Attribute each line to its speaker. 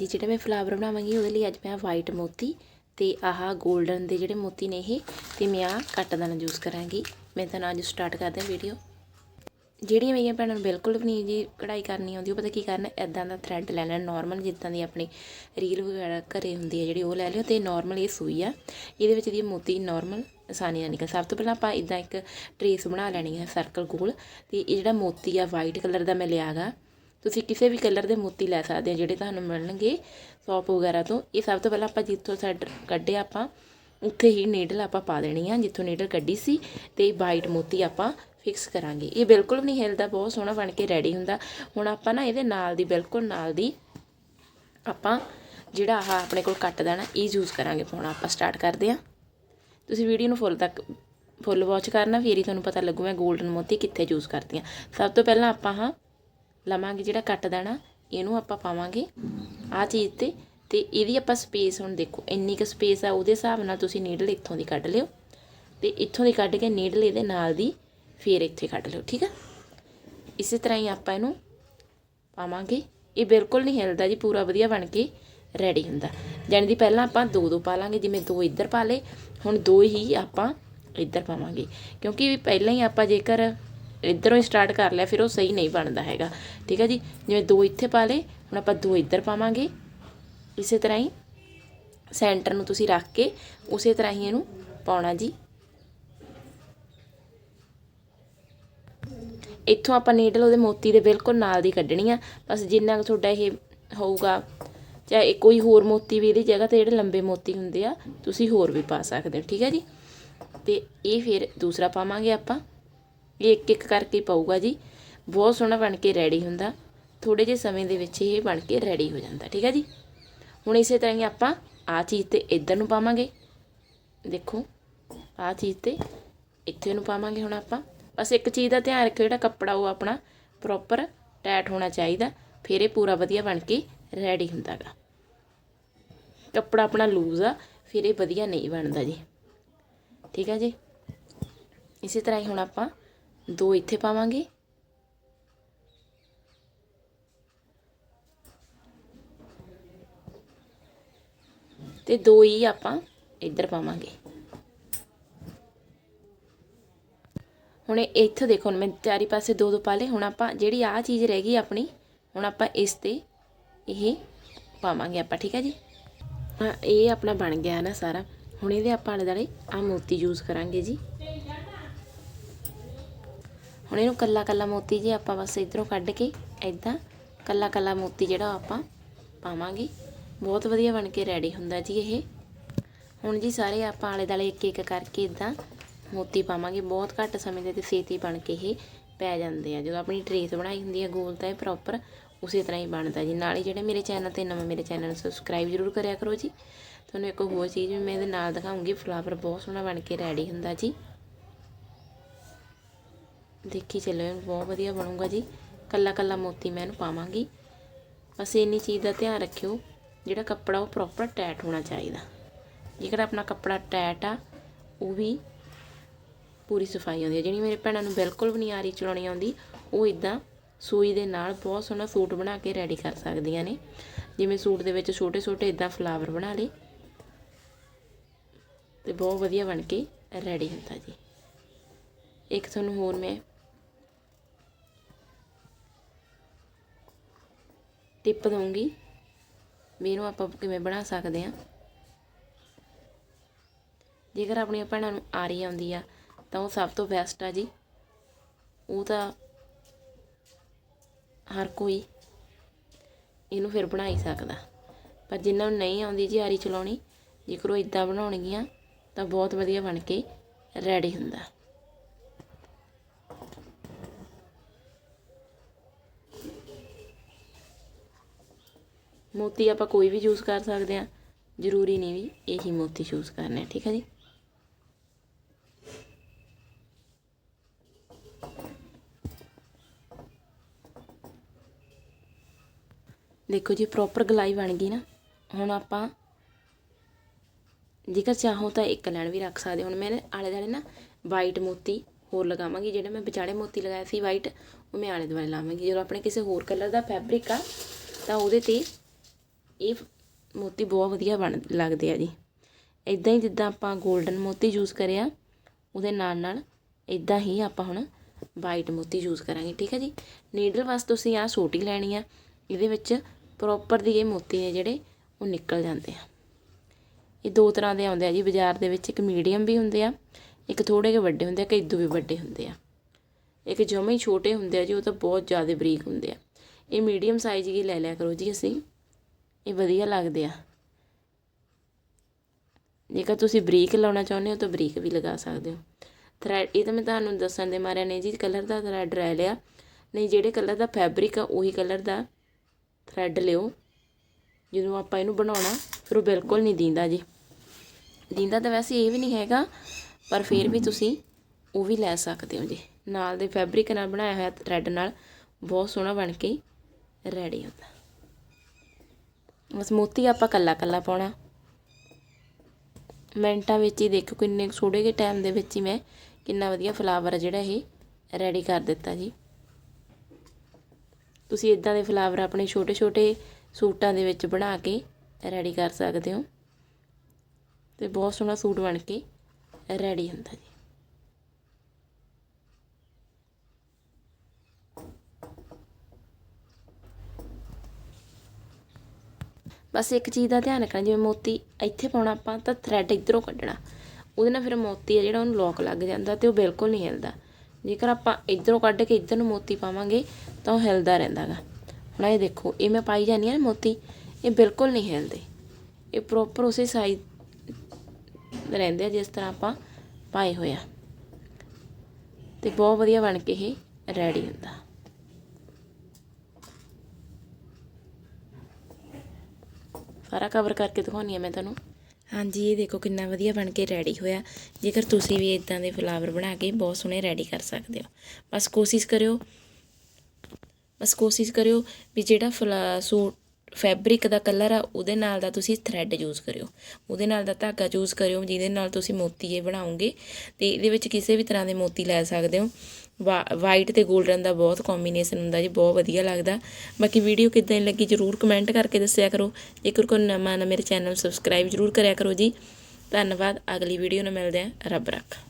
Speaker 1: ਜੀ ਜਿਹੜਾ ਮੈਂ ਫਲਾਵਰ ਬਣਾਵਾਂਗੀ, ਉਹਦੇ ਲਈ ਅੱਜ ਮੈਂ ਵਾਈਟ ਮੋਤੀ ਤੇ ਆਹ 골ਡਨ ਦੇ ਜਿਹੜੇ ਮੋਤੀ ਨੇ ਇਹ, ਤੇ ਮੈਂ ਆਹ ਕੱਟ ਦਾਣਾ ਯੂਜ਼ ਕਰਾਂਗੀ। ਮੈਂ ਤਾਂ ਅੱਜ ਸਟਾਰਟ ਕਰਦੇ ਹਾਂ ਵੀਡੀਓ ਜਿਹੜੀਆਂ ਮੇਰੀਆਂ ਭੈਣਾਂ ਨੂੰ ਬਿਲਕੁਲ ਵੀ ਨਹੀਂ ਜੀ ਕਢਾਈ ਕਰਨੀ ਆਉਂਦੀ, ਉਹ ਪਤਾ ਕੀ ਕਰਨਾ ਐਦਾਂ ਦਾ ਥਰੈਡ ਲੈ ਲੈਣਾ। ਨਾਰਮਲ ਜਿੱਦਾਂ ਦੀ ਆਪਣੀ ਰੀਲ ਵਗੈਰਾ ਘਰੇ ਹੁੰਦੀ ਹੈ ਜਿਹੜੀ, ਉਹ ਲੈ ਲਿਓ ਤੇ ਨਾਰਮਲ ਇਹ ਸੂਈ ਆ। ਇਹਦੇ ਵਿੱਚ ਦੀ ਮੋਤੀ ਨਾਰਮਲ ਆਸਾਨੀ ਨਾਲ ਨਿਕਲ ਸਭ ਤੋਂ ਪਹਿਲਾਂ ਆਪਾਂ ਇਦਾਂ ਇੱਕ ਟਰੇਸ ਬਣਾ ਲੈਣੀ ਹੈ ਸਰਕਲ ਗੋਲ ਤੇ ਇਹ ਜਿਹੜਾ ਮੋਤੀ ਆ ਵਾਈਟ ਕਲਰ ਦਾ ਮੈਂ ਲਿਆਗਾ ਤੁਸੀਂ ਕਿਸੇ ਵੀ ਕਲਰ ਦੇ ਮੋਤੀ ਲੈ ਸਕਦੇ ਆ ਜਿਹੜੇ ਤੁਹਾਨੂੰ ਮਿਲਣਗੇ ਸ਼ੌਪ ਵਗੈਰਾ ਤੋਂ। ਇਹ ਸਭ ਤੋਂ ਪਹਿਲਾਂ ਆਪਾਂ ਜਿੱਥੋਂ ਸਾਡ ਕੱਢਿਆ ਆਪਾਂ, ਉੱਥੇ ਹੀ ਨੀਡਲ ਆਪਾਂ ਪਾ ਦੇਣੀ ਆ, ਜਿੱਥੋਂ ਨੀਡਲ ਕੱਢੀ ਸੀ ਤੇ ਵਾਈਟ ਮੋਤੀ ਆਪਾਂ ਫਿਕਸ ਕਰਾਂਗੇ। ਇਹ ਬਿਲਕੁਲ ਨਹੀਂ ਹਿਲਦਾ, ਬਹੁਤ ਸੋਹਣਾ ਬਣ ਕੇ ਰੈਡੀ ਹੁੰਦਾ। ਹੁਣ ਆਪਾਂ ਨਾ ਇਹਦੇ ਨਾਲ ਦੀ, ਬਿਲਕੁਲ ਨਾਲ ਦੀ ਆਪਾਂ ਜਿਹੜਾ ਆਹ ਆਪਣੇ ਕੋਲ ਕੱਟ ਦੇਣਾ, ਇਹ ਯੂਜ਼ ਕਰਾਂਗੇ। ਪਾਉਣਾ ਆਪਾਂ ਸਟਾਰਟ ਕਰਦੇ ਆ ਤੁਸੀਂ ਵੀਡੀਓ ਨੂੰ ਫੁੱਲ ਤੱਕ ਫੁੱਲ ਵਾਚ ਕਰਨਾ, ਫਿਰ ਹੀ ਤੁਹਾਨੂੰ ਪਤਾ ਲੱਗੂ ਮੈਂ 골ਡਨ ਮੋਤੀ ਕਿੱਥੇ ਯੂਜ਼ ਕਰਦੀ ਆ ਸਭ ਤੋਂ ਪਹਿਲਾਂ ਆਪਾਂ ਹਾਂ ਲਵਾਂਗੇ ਜਿਹੜਾ ਕੱਟ ਦੇਣਾ, ਇਹਨੂੰ ਆਪਾਂ ਪਾਵਾਂਗੇ ਆਹ ਚੀਜ਼ ਤੇ ਤੇ ਇਹਦੀ ਆਪਾਂ ਸਪੇਸ ਹੁਣ ਦੇਖੋ, ਇੰਨੀ ਕੁ ਸਪੇਸ ਆ, ਉਹਦੇ ਹਿਸਾਬ ਨਾਲ ਤੁਸੀਂ ਨੀਡਲ ਇੱਥੋਂ ਦੀ ਕੱਢ ਲਿਓ। ਤੇ ਇੱਥੋਂ ਦੀ ਕੱਢ ਕੇ ਨੀਡਲ ਇਹਦੇ ਨਾਲ ਦੀ ਫੇਰ ਇੱਥੇ ਕੱਢ ਲਿਓ, ਠੀਕ ਆ? ਇਸੇ ਤਰ੍ਹਾਂ ਹੀ ਆਪਾਂ ਇਹਨੂੰ ਪਾਵਾਂਗੇ। ਇਹ ਬਿਲਕੁਲ ਨਹੀਂ ਹਿਲਦਾ ਜੀ, ਪੂਰਾ ਵਧੀਆ ਬਣ ਕੇ ਰੈਡੀ ਹੁੰਦਾ। ਜਾਣੀ ਦੀ ਪਹਿਲਾਂ ਆਪਾਂ ਦੋ ਦੋ ਪਾ ਲਾਂਗੇ, ਜਿਵੇਂ ਦੋ ਇੱਧਰ ਪਾ ਲੇ ਹੁਣ ਦੋ ਹੀ ਆਪਾਂ ਇੱਧਰ ਪਾਵਾਂਗੇ। ਕਿਉਂਕਿ ਪਹਿਲਾਂ ਹੀ ਆਪਾਂ ਜੇਕਰ ਇੱਧਰੋਂ ਹੀ ਸਟਾਰਟ ਕਰ ਲਿਆ, ਫਿਰ ਉਹ ਸਹੀ ਨਹੀਂ ਬਣਦਾ ਹੈਗਾ। ਠੀਕ ਹੈ ਜੀ? ਜਿਵੇਂ ਦੋ ਇੱਥੇ ਪਾ ਲਏ, ਹੁਣ ਆਪਾਂ ਦੋ ਇੱਧਰ ਪਾਵਾਂਗੇ। ਇਸੇ ਤਰ੍ਹਾਂ ਹੀ ਸੈਂਟਰ ਨੂੰ ਤੁਸੀਂ ਰੱਖ ਕੇ ਉਸੇ ਤਰ੍ਹਾਂ ਹੀ ਇਹਨੂੰ ਪਾਉਣਾ ਜੀ। ਇੱਥੋਂ ਆਪਾਂ ਨੀਡਲ ਉਹਦੇ ਮੋਤੀ ਦੇ ਬਿਲਕੁਲ ਨਾਲ ਦੀ ਕੱਢਣੀ ਆ। ਬਸ ਜਿੰਨਾ ਕੁ ਤੁਹਾਡਾ ਇਹ ਹੋਊਗਾ ਚਾਹੇ ਕੋਈ ਹੋਰ ਮੋਤੀ ਵੀ ਇਹਦੀ ਜਗ੍ਹਾ ਤੇ ਜਿਹੜੇ ਲੰਬੇ ਮੋਤੀ ਹੁੰਦੇ ਆ, ਤੁਸੀਂ ਹੋਰ ਵੀ ਪਾ ਸਕਦੇ ਹੋ। ਠੀਕ ਹੈ ਜੀ? ਤੇ ਇਹ ਫਿਰ ਦੂਸਰਾ ਪਾਵਾਂਗੇ ਆਪਾਂ। ਇਹ ਇੱਕ ਇੱਕ ਕਰਕੇ ਹੀ ਪਾਊਗਾ ਜੀ। ਬਹੁਤ ਸੋਹਣਾ ਬਣ ਕੇ ਰੈਡੀ ਹੁੰਦਾ। ਥੋੜੇ ਜਿਹੇ ਸਮੇਂ ਦੇ ਵਿੱਚ ਇਹ ਬਣ ਕੇ ਰੈਡੀ ਹੋ ਜਾਂਦਾ, ਠੀਕ ਹੈ ਜੀ? ਹੁਣ ਇਸੇ ਤਰ੍ਹਾਂ ਹੀ ਆਪਾਂ ਆ ਚੀਜ਼ ਤੇ ਇੱਧਰ ਨੂੰ ਪਾਵਾਂਗੇ। ਦੇਖੋ ਆ ਚੀਜ਼ ਤੇ ਇੱਥੇ ਨੂੰ ਪਾਵਾਂਗੇ ਹੁਣ ਆਪਾਂ। ਬਸ ਇੱਕ ਚੀਜ਼ ਦਾ ਧਿਆਨ ਰੱਖਿਓ, ਜਿਹੜਾ ਕੱਪੜਾ ਉਹ ਆਪਣਾ ਪ੍ਰੋਪਰ ਟਾਈਟ ਹੋਣਾ ਚਾਹੀਦਾ। ਫਿਰ ਇਹ ਪੂਰਾ ਵਧੀਆ ਬਣ ਕੇ ਰੈਡੀ ਹੁੰਦਾਗਾ। ਕੱਪੜਾ ਆਪਣਾ ਲੂਜ਼ ਆ, ਫਿਰ ਇਹ ਵਧੀਆ ਨਹੀਂ ਬਣਦਾ ਜੀ। ਠੀਕ ਹੈ ਜੀ? ਇਸੇ ਤਰ੍ਹਾਂ ਹੀ ਹੁਣ ਆਪਾਂ ਦੋ ਇੱਥੇ ਪਾਵਾਂਗੇ। ਤੇ ਦੋ ਹੀ ਆਪਾਂ ਇੱਧਰ ਪਾਵਾਂਗੇ। ਹੁਣ ਇਹ ਇੱਥੇ ਦੇਖੋ, ਹੁਣ ਮੈਂ ਚਾਰੀ ਪਾਸੇ ਦੋ ਦੋ ਪਾ ਲਏ, ਹੁਣ ਆਪਾਂ ਜਿਹੜੀ ਆਹ ਚੀਜ਼ ਰਹਿ ਗਈ ਆਪਣੀ, ਹੁਣ ਆਪਾਂ ਇਸ ਤੇ ਇਹ ਪਾਵਾਂਗੇ ਆਪਾਂ, ਠੀਕ ਹੈ ਜੀ? ਇਹ ਆਪਣਾ ਬਣ ਗਿਆ ਨਾ ਸਾਰਾ। ਹੁਣ ਇਹਦੇ ਆਪਾਂ ਆਲੇ ਦੁਆਲੇ ਆ ਮੋਤੀ ਯੂਜ਼ ਕਰਾਂਗੇ ਜੀ। ਹੁਣ ਇਹਨੂੰ ਕੱਲਾ ਕੱਲਾ ਮੋਤੀ ਜੀ ਆਪਾਂ ਬਸ ਇਧਰੋਂ ਕੱਢ ਕੇ ਐਦਾਂ ਕੱਲਾ ਕੱਲਾ ਮੋਤੀ ਜਿਹੜਾ ਆਪਾਂ ਪਾਵਾਂਗੇ। ਬਹੁਤ ਵਧੀਆ ਬਣ ਕੇ ਰੈਡੀ ਹੁੰਦਾ ਜੀ ਇਹ। ਹੁਣ ਜੀ ਸਾਰੇ ਆਪਾਂ ਆਲੇ ਦੁਆਲੇ ਇੱਕ ਇੱਕ ਕਰਕੇ ਇਦਾਂ ਮੋਤੀ ਪਾਵਾਂਗੇ। ਬਹੁਤ ਘੱਟ ਸਮੇਂ ਦੇ ਤੇ ਛੇਤੀ ਬਣ ਕੇ ਇਹ ਪੈ ਜਾਂਦੇ ਆ। ਜਦੋਂ ਆਪਣੀ ਟਰੇਸ ਬਣਾਈ ਹੁੰਦੀ ਹੈ ਗੋਲ ਤਾਂ ਇਹ ਪ੍ਰੋਪਰ ਉਸੇ ਤਰ੍ਹਾਂ ਹੀ ਬਣਦਾ ਜੀ। ਨਾਲ ਹੀ ਜਿਹੜੇ ਮੇਰੇ ਚੈਨਲ ਤੇ ਨਵੇਂ ਮੇਰੇ ਚੈਨਲ ਨੂੰ ਸਬਸਕ੍ਰਾਈਬ ਜ਼ਰੂਰ ਕਰਿਆ ਕਰੋ ਜੀ। ਤੁਹਾਨੂੰ ਇੱਕ ਹੋਰ ਚੀਜ਼ ਵੀ ਮੈਂ ਇਹਦੇ ਨਾਲ ਦਿਖਾਉਂਗੀ। ਫਲਾਵਰ ਬਹੁਤ ਸੋਹਣਾ ਬਣ ਕੇ ਰੈਡੀ ਹੁੰਦਾ ਜੀ। ਦੇਖੀ ਚੱਲਿਓ ਬਹੁਤ ਵਧੀਆ ਬਣੂਗਾ ਜੀ। ਕੱਲਾ ਕੱਲਾ ਮੋਤੀ ਮੈਂ ਇਹਨੂੰ ਪਾਵਾਂਗੀ। ਬਸ ਇੰਨੀ ਚੀਜ਼ ਦਾ ਧਿਆਨ ਰੱਖਿਓ, ਜਿਹੜਾ ਕੱਪੜਾ ਉਹ ਪ੍ਰੋਪਰ ਟਾਈਟ ਹੋਣਾ ਚਾਹੀਦਾ। ਜੇਕਰ ਆਪਣਾ ਕੱਪੜਾ ਟਾਈਟ ਆ, ਉਹ ਵੀ ਪੂਰੀ ਸਫ਼ਾਈ ਆਉਂਦੀ ਹੈ ਜਿਹੜੀ ਮੇਰੇ ਭੈਣਾਂ ਨੂੰ ਬਿਲਕੁਲ ਵੀ ਨਹੀਂ ਆਰੀ ਚਲਾਉਣੀ ਆਉਂਦੀ, ਉਹ ਇਦਾਂ ਸੂਈ ਦੇ ਨਾਲ ਬਹੁਤ ਸੋਹਣਾ ਸੂਟ ਬਣਾ ਕੇ ਰੈਡੀ ਕਰ ਸਕਦੀਆਂ ਨੇ। ਜਿਵੇਂ ਸੂਟ ਦੇ ਵਿੱਚ ਛੋਟੇ ਛੋਟੇ ਇਦਾਂ ਫਲਾਵਰ ਬਣਾ ਲਏ। ਤੇ ਬਹੁਤ ਵਧੀਆ ਬਣ ਕੇ ਰੈਡੀ ਹੁੰਦਾ ਜੀ। ਇੱਕ ਤੁਹਾਨੂੰ ਹੋਰ ਮੈਂ ਟਿਪ ਦਊਂਗੀ ਵੀ ਇਹਨੂੰ ਆਪਾਂ ਕਿਵੇਂ ਬਣਾ ਸਕਦੇ ਆ ਜੇਕਰ ਆਪਣੀਆਂ ਭੈਣਾਂ ਨੂੰ ਆਰੀ ਆਉਂਦੀ ਆ, ਤਾਂ ਉਹ ਸਭ ਤੋਂ ਬੈਸਟ ਆ ਜੀ। ਉਹ ਤਾਂ ਹਰ ਕੋਈ ਇਹਨੂੰ ਫਿਰ ਬਣਾ ਹੀ ਸਕਦਾ। ਪਰ ਜਿਨ੍ਹਾਂ ਨੂੰ ਨਹੀਂ ਆਉਂਦੀ ਜੀ ਆਰੀ ਚਲਾਉਣੀ, ਜੇਕਰ ਉਹ ਇਦਾਂ ਬਣਾਉਣਗੀਆਂ, ਤਾਂ ਬਹੁਤ ਵਧੀਆ ਬਣ ਕੇ ਰੈਡੀ ਹੁੰਦਾ। ਮੋਤੀ ਆਪਾਂ ਕੋਈ ਵੀ ਯੂਜ਼ ਕਰ ਸਕਦੇ ਆ ਜ਼ਰੂਰੀ ਨਹੀਂ ਵੀ ਇਹੀ ਮੋਤੀ ਯੂਜ਼ ਕਰਨਾ ਠੀਕ ਹੈ ਜੀ? ਦੇਖੋ ਜੀ ਪ੍ਰੋਪਰ ਗਲਾਈ ਬਣ ਗਈ ਨਾ। ਹੁਣ ਆਪਾਂ ਜੇਕਰ ਚਾਹੋ ਤਾਂ ਇੱਕ ਲੈਣ ਵੀ ਰੱਖ ਸਕਦੇ ਹੁਣ ਮੈਂ ਆਲੇ ਦੁਆਲੇ ਨਾ ਵਾਈਟ ਮੋਤੀ ਹੋਰ ਲਗਾਵਾਂਗੀ, ਜਿਹੜੇ ਮੈਂ ਵਿਚਾਲੇ ਮੋਤੀ ਲਗਾਇਆ ਸੀ ਵਾਈਟ ਉਹ ਮੈਂ ਆਲੇ ਦੁਆਲੇ ਲਾਵਾਂਗੀ। ਜਦੋਂ ਆਪਣੇ ਕਿਸੇ ਹੋਰ ਕਲਰ ਦਾ ਫੈਬਰਿਕ ਆ, ਤਾਂ ਉਹਦੇ ਤੇ ਇਹ ਮੋਤੀ ਬਹੁਤ ਵਧੀਆ ਬਣ, ਲੱਗਦੇ ਆ ਜੀ। ਇਦਾਂ ਹੀ ਜਿੱਦਾਂ ਆਪਾਂ 골ਡਨ ਮੋਤੀ ਯੂਜ਼ ਕਰਿਆ ਉਹਦੇ ਨਾਲ ਨਾਲ ਇਦਾਂ ਹੀ ਆਪਾਂ ਹੁਣ ਵਾਈਟ ਮੋਤੀ ਯੂਜ਼ ਕਰਾਂਗੇ, ਠੀਕ ਹੈ ਜੀ? ਨੀਡਲ ਵਾਸਤੇ ਤੁਸੀਂ ਆਹ ਛੋਟੀ ਲੈਣੀ ਆ, ਇਹਦੇ ਵਿੱਚ ਪ੍ਰੋਪਰ ਦੀ ਇਹ ਮੋਤੀ ਨੇ ਜਿਹੜੇ ਉਹ ਨਿਕਲ ਜਾਂਦੇ ਆ। ਇਹ ਦੋ ਤਰ੍ਹਾਂ ਦੇ ਆਉਂਦੇ ਆ ਜੀ, ਬਾਜ਼ਾਰ ਦੇ ਵਿੱਚ ਇੱਕ ਮੀਡੀਅਮ ਵੀ ਹੁੰਦੇ ਆ, ਇੱਕ ਥੋੜੇ ਜਿਹੇ ਵੱਡੇ ਹੁੰਦੇ ਆ ਕਈ ਵੀ ਵੱਡੇ ਹੁੰਦੇ ਆ। ਇੱਕ ਜਮੇ ਹੀ ਛੋਟੇ ਹੁੰਦੇ ਆ ਜੀ, ਉਹ ਤਾਂ ਬਹੁਤ ਜ਼ਿਆਦਾ ਬਰੀਕ ਹੁੰਦੇ ਆ। ਇਹ ਮੀਡੀਅਮ ਸਾਈਜ਼ ਹੀ ਲੈ ਲਿਆ ਕਰੋ ਜੀ ਅਸੀਂ। ਇਹ ਵਧੀਆ ਲੱਗਦੇ ਆ। ਜੇਕਰ ਤੁਸੀਂ ਬਰੀਕ ਲਾਉਣਾ ਚਾਹੁੰਦੇ ਹੋ ਤਾਂ ਬਰੀਕ ਵੀ ਲਗਾ ਸਕਦੇ ਹੋ। ਥਰੈਡ ਇਹ ਤਾਂ ਮੈਂ ਤੁਹਾਨੂੰ ਦੱਸਣ ਦੇ ਮਾਰਿਆ ਨੇ ਜੀ, ਕਲਰ ਦਾ ਥਰੈਡ ਰਹਿ ਲਿਆ। ਨਹੀਂ, ਜਿਹੜੇ ਕਲਰ ਦਾ ਫੈਬਰਿਕ ਆ, ਉਹੀ ਕਲਰ ਦਾ ਥਰੈਡ ਲਿਓ। ਜਦੋਂ ਆਪਾਂ ਇਹਨੂੰ ਬਣਾਉਣਾ, ਫਿਰ ਉਹ ਬਿਲਕੁਲ ਨਹੀਂ ਦਿੰਦਾ ਜੀ। ਦਿੰਦਾ ਤਾਂ ਵੈਸੇ ਇਹ ਵੀ ਨਹੀਂ ਹੈਗਾ, ਪਰ ਫਿਰ ਵੀ ਤੁਸੀਂ ਉਹ ਵੀ ਲੈ ਸਕਦੇ ਹੋ ਜੀ। ਨਾਲ ਦੇ ਫੈਬਰਿਕ ਨਾਲ ਬਣਾਇਆ ਹੋਇਆ ਥਰੈਡ ਨਾਲ, ਬਹੁਤ ਸੋਹਣਾ ਬਣ ਕੇ ਰੈਡੀ ਹੁੰਦਾ। ਬਸ ਆਪਾਂ ਕੱਲਾ ਕੱਲਾ ਪਾਉਣਾ। ਮਿੰਟਾਂ ਵਿੱਚ ਹੀ ਦੇਖੋ ਕਿੰਨੇ ਥੋੜੇ ਜਿਹੇ ਟਾਈਮ ਦੇ ਵਿੱਚ ਹੀ ਮੈਂ ਕਿੰਨਾ ਵਧੀਆ ਫਲਾਵਰ ਜਿਹੜਾ ਇਹ ਰੈਡੀ ਕਰ ਦਿੱਤਾ ਜੀ। ਤੁਸੀਂ ਇਦਾਂ ਦੇ ਫਲਾਵਰ ਆਪਣੇ ਛੋਟੇ ਛੋਟੇ ਸੂਟਾਂ ਦੇ ਵਿੱਚ ਬਣਾ ਕੇ ਰੈਡੀ ਕਰ ਸਕਦੇ ਹੋ। ਤੇ ਬਹੁਤ ਸੋਹਣਾ ਸੂਟ ਬਣ ਕੇ ਰੈਡੀ ਹੁੰਦਾ ਜੀ। ਬਸ ਇੱਕ ਚੀਜ਼ ਦਾ ਧਿਆਨ ਰੱਖਣਾ, ਜਿਵੇਂ ਮੋਤੀ ਇੱਥੇ ਪਾਉਣਾ ਆਪਾਂ ਤਾਂ ਥਰੈਡ ਇਧਰੋਂ ਕੱਢਣਾ। ਉਹਦੇ ਨਾਲ ਫਿਰ ਮੋਤੀ ਆ ਜਿਹੜਾ ਉਹਨੂੰ ਲੋਕ ਲੱਗ ਜਾਂਦਾ ਤੇ ਉਹ ਬਿਲਕੁਲ ਨਹੀਂ ਹਿਲਦਾ। ਜੇਕਰ ਆਪਾਂ ਇਧਰੋਂ ਕੱਢ ਕੇ ਇਧਰ ਨੂੰ ਮੋਤੀ ਪਾਵਾਂਗੇ ਤਾਂ ਉਹ ਹਿਲਦਾ ਰਹਿੰਦਾਗਾ। ਹੁਣ ਇਹ ਦੇਖੋ, ਇਹ ਮੈਂ ਪਾਈ ਜਾਂਦੀ ਆ ਨਾ ਮੋਤੀ, ਇਹ ਬਿਲਕੁਲ ਨਹੀਂ ਹਿਲਦੇ। ਇਹ ਪ੍ਰੋਪਰ ਉਸੇ ਸਾਈਜ਼ ਰਹਿੰਦੇ ਆ ਜਿਸ ਤਰ੍ਹਾਂ ਆਪਾਂ ਪਾਏ ਹੋਇਆ ਤੇ ਬਹੁਤ ਵਧੀਆ ਬਣ ਕੇ ਇਹ ਰੈਡੀ ਹੁੰਦਾ। ਸਾਰਾ ਕਵਰ ਕਰਕੇ ਦਿਖਾਉਣੀ ਆ ਮੈਂ ਤੁਹਾਨੂੰ। ਹਾਂਜੀ, ਇਹ ਦੇਖੋ ਕਿੰਨਾ ਵਧੀਆ ਬਣ ਕੇ ਰੈਡੀ ਹੋਇਆ। ਜੇਕਰ ਤੁਸੀਂ ਵੀ ਇਦਾਂ ਦੇ ਫਲਾਵਰ ਬਣਾ ਕੇ ਬਹੁਤ ਸੋਹਣੇ ਰੈਡੀ ਕਰ ਸਕਦੇ ਹੋ। ਬਸ ਕੋਸ਼ਿਸ਼ ਕਰਿਓ, ਬਸ ਕੋਸ਼ਿਸ਼ ਕਰਿਓ ਵੀ ਜਿਹੜਾ ਫਲਾ ਸੂਟ ਫੈਬਰਿਕ ਦਾ ਕਲਰ ਆ, ਉਹਦੇ ਨਾਲ ਦਾ ਤੁਸੀਂ ਥਰੈਡ ਯੂਜ਼ ਕਰਿਓ। ਉਹਦੇ ਨਾਲ ਦਾ ਧਾਗਾ ਯੂਜ਼ ਕਰਿਓ, ਜਿਹਦੇ ਨਾਲ ਤੁਸੀਂ ਮੋਤੀ ਇਹ ਬਣਾਓਗੇ। ਤੇ ਇਹਦੇ ਵਿੱਚ ਕਿਸੇ ਵੀ ਤਰ੍ਹਾਂ ਦੇ ਮੋਤੀ ਲੈ ਸਕਦੇ ਹੋ। ਵਾਈਟ ਤੇ 골ਡਨ ਦਾ ਬਹੁਤ ਕੰਬੀਨੇਸ਼ਨ ਹੁੰਦਾ ਜੀ, ਬਹੁਤ ਵਧੀਆ ਲੱਗਦਾ। ਬਾਕੀ ਵੀਡੀਓ ਕਿੱਦਾਂ ਲੱਗੀ ਜਰੂਰ ਕਮੈਂਟ ਕਰਕੇ ਦੱਸਿਆ ਕਰੋ। ਜੇਕਰ ਕੋਈ ਨਵਾਂ ਨਾ ਮੇਰੇ ਚੈਨਲ ਸਬਸਕ੍ਰਾਈਬ ਜਰੂਰ ਕਰਿਆ ਕਰੋ ਜੀ। ਧੰਨਵਾਦ, ਅਗਲੀ ਵੀਡੀਓ ਨਾਲ ਮਿਲਦੇ ਆਂ ਰੱਬ ਰੱਖਾ।